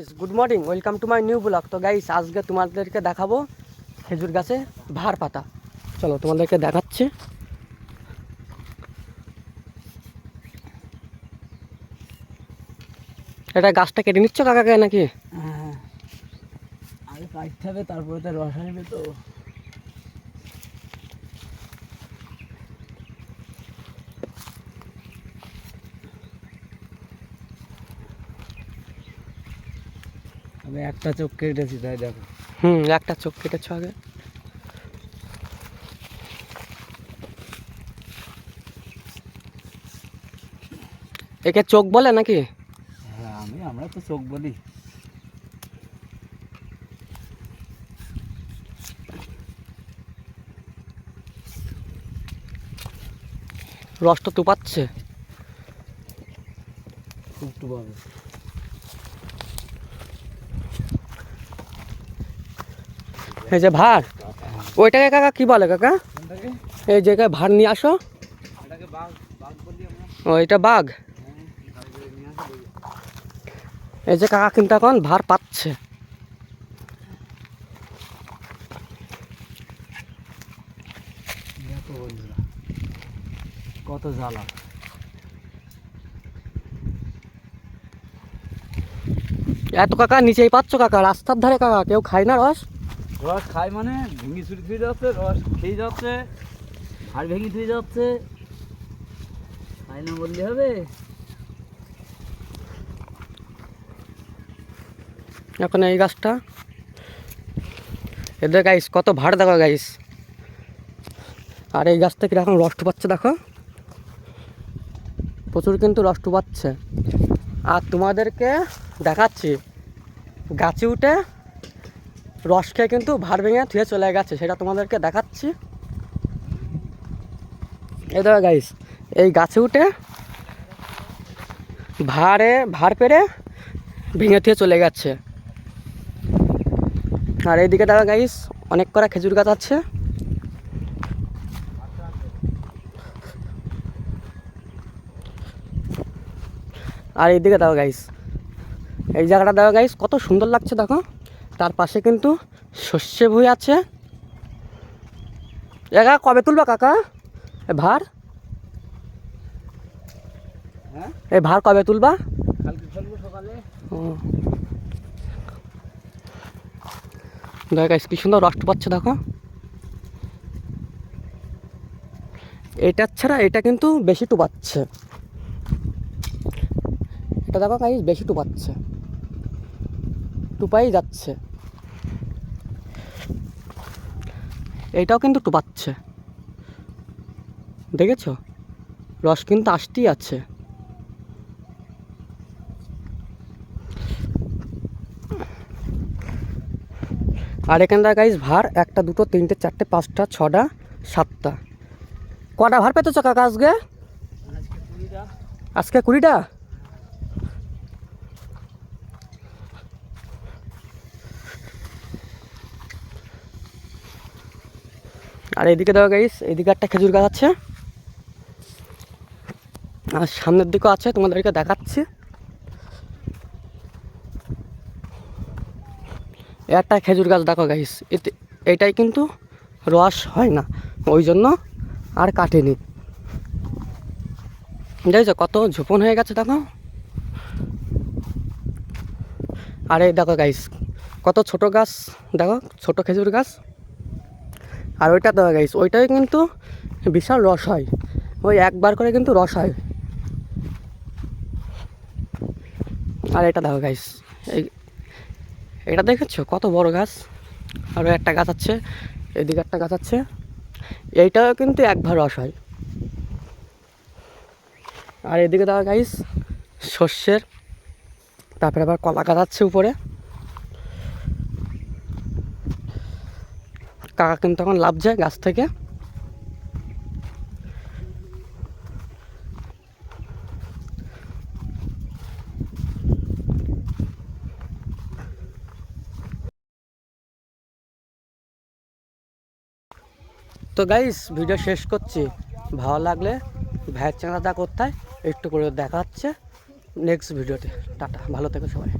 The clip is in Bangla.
Good morning welcome to my new blog তো গাইস আজকে তোমাদেরকে দেখাবো খেজুর গাছে ভার পাতা। চলো তোমাদেরকে দেখাচ্ছে। এটা গাছটা কেটে নিচ্ছ কাকাকে নাকি? হ্যাঁ আগে কাটতে হবে, তারপরে তো রস তো। আমি একটা চোখ কেটেছি তাই দেখো। হুম একটা চোখ কেটেছ আগে? একে চোখ বলে নাকি? হ্যাঁ আমি আমরা তো চোখ বলি। রসটা তুপাচ্ছে। একটু পাবে এই যে ভার ওইটাকে কাকা কি বলে কাকা? এই জায়গায় ভার নিয়ে আসো। এটাকে বাঘ ও এটা। এই যে কাকা কিন্তু এখন ভার পাচ্ছে। কত জ্বালা। এত কাকা নিচেই পাচ্ছ কাকা রাস্তার ধারে কাকা কেউ খায় না রস? রস খায় মানে ভেঙে ছুটি ধুয়ে যাচ্ছে, রস খেয়ে যাচ্ছে, হাড় ভেঙে ধুয়ে যাচ্ছে। খায় না বললে হবে? এখন এই গাছটা এদের গাইস কত ভাড় দেখো গাইস আর এই গাছটা কীরকম রস পাচ্ছে দেখো। প্রচুর কিন্তু রস পাচ্ছে আর তোমাদেরকে দেখাচ্ছি, গাছে উঠে রস খেয়ে কিন্তু ভার ভেঙে থুয়ে চলে গেছে, সেটা তোমাদেরকে দেখাচ্ছি। এই দেখো গাইস এই গাছে উঠে ভারে, ভার পেরে ভেঙে থুয়ে চলে গেছে। আর এইদিকে দেখা গাইস অনেক করা খেজুর গাছ আছে। আর এইদিকে দেখো গাইস এই জায়গাটা দেখো গাইস কত সুন্দর লাগছে দেখো। তার পাশে কিন্তু শস্যে ভুই আছে। জায়গা কবে তুলবা কাকা? এ ভার? হ্যাঁ? এই ভার কবে তুলবা? দেখো কি সুন্দর রস পাচ্ছে দেখো। এটা ছাড়া এটা কিন্তু বেশি টুপাচ্ছে এটা দেখো গাইস বেশি টুপাচ্ছে টুপাই যাচ্ছে। এটাও কিন্তু টুপাচ্ছে দেখেছ? রস কিন্তু আসতেই আছে। আর এখানটা গাইস ভার একটা, দুটো, তিনটে, চারটে, পাঁচটা, ছটা, সাতটা। কটা ভার পেতেছ কাকা আজকে? আজকে কুড়িটা? আর এদিকে দেখো গাইস এইদিকে একটা খেজুর গাছ আছে। আর সামনের দিকেও আছে, তোমাদেরকে দেখাচ্ছি। একটা খেজুর গাছ দেখো গাইস এটাই কিন্তু রস হয় না, ওই জন্য আর কাটেনি। দেখছ কত ঝোপন হয়ে গেছে দেখো। আর এই দেখো গাইস কত ছোট গাছ, দেখো, ছোট খেজুর গাছ। আর ওইটা দেখো গাইস ওইটাই কিন্তু বিশাল রস হয়। ওই একবার করে কিন্তু রস হয়। আর এটা দেখো গাইস এই, এটা দেখেছ? কত বড় গাছ। আরও একটা গাছ আছে, এদিকে একটা গাছ আছে। এইটাও কিন্তু একবার রস হয়। আর এদিকে দেখো গাইস শস্যের তারপরে আবার কলা গাছ আছে উপরে। কাকা কিন্তু এখন লাভ যায় গাছ থেকে। তো গাইস ভিডিও শেষ করছি। ভালো লাগলে ভাইয়ের চ্যানেলটা করতে একটু করে দেখা হচ্ছে নেক্সট ভিডিওতে টাটা, ভালো থেকো সবাই।